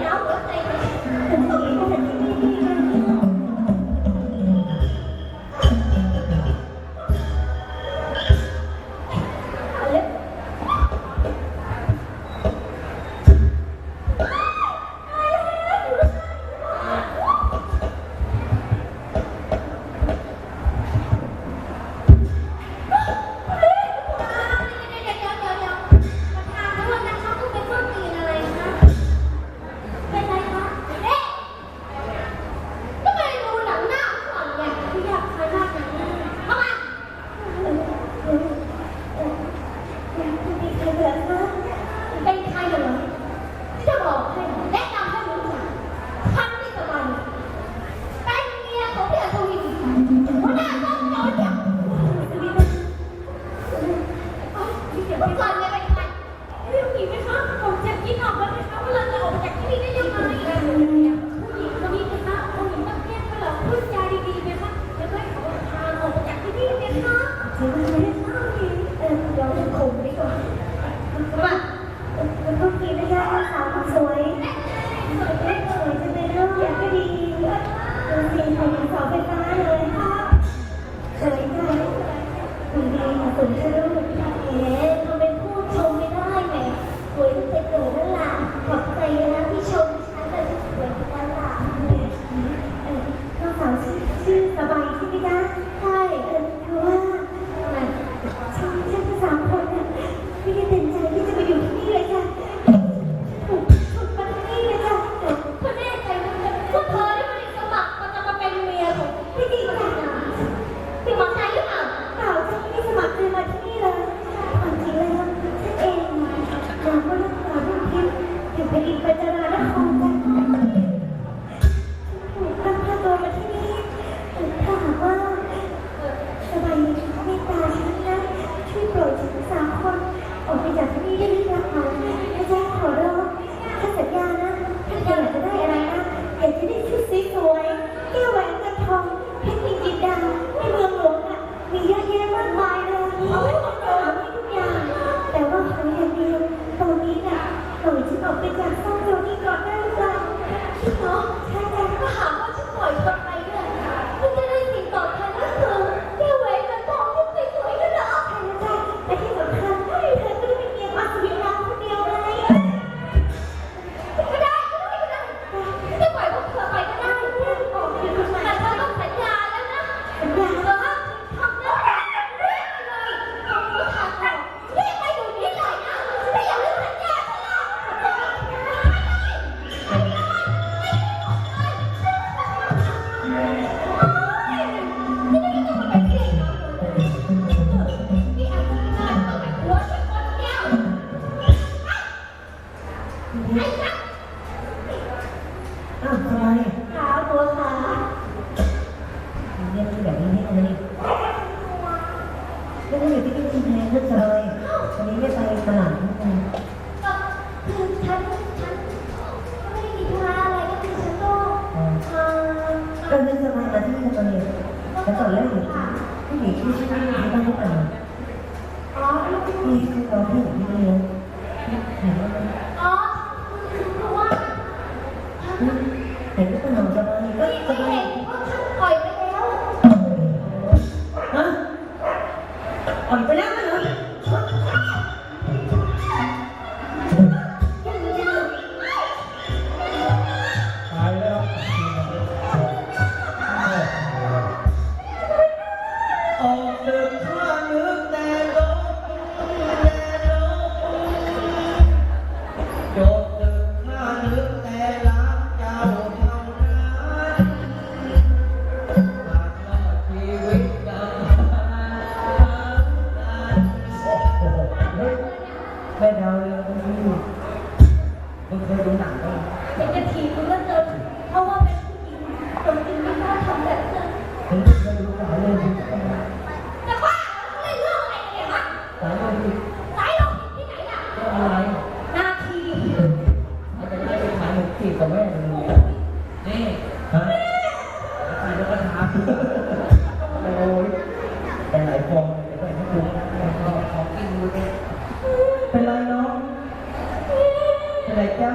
não, eu tenho. ไบหัวชนคนเดียวไอ้สัสอ้าวทำไมขาหัวขาเรียกแบบนี้ให้เลยไม่ได้อยู่ที่นี่แทนก็เลยวันนี้ไม่ไปตลาดทุกคนก็คือฉันฉันไม่ได้มีธุระอะไรก็คือฉันก็เอ่อ ก็นึกสบายมาที่นี่ตัวเองแล้วตอนแรกผู้หญิงที่ชื่อที่บ้านที่ต่างอ๋อลูกที่คือเราที่อยู่ที่นี่เห็นว่าอ๋อคือคือว่าเห็นก็นอนสบายก็พี่สไม่บายเห็นว่าฉันปล่อยไปแล้วฮะอ่อนไปแล้วมั้งเหรอ นั้นผมเคยดูหนังเรื่องนี้แต่ว่าเล่นเรื่องอะไรกันเนี่ยวะสายเรื่องนี้สายลมที่ไหนล่ะอะไรนาทีอาจจะได้ไปขายหมูขีกับแม่เลยนี่ฮะใครจะมาถาโอ้ยแต่หลายฟองเลยแต่ก็ให้ดูของกินดูดิเป็นไรน้องเป็นไรจ้า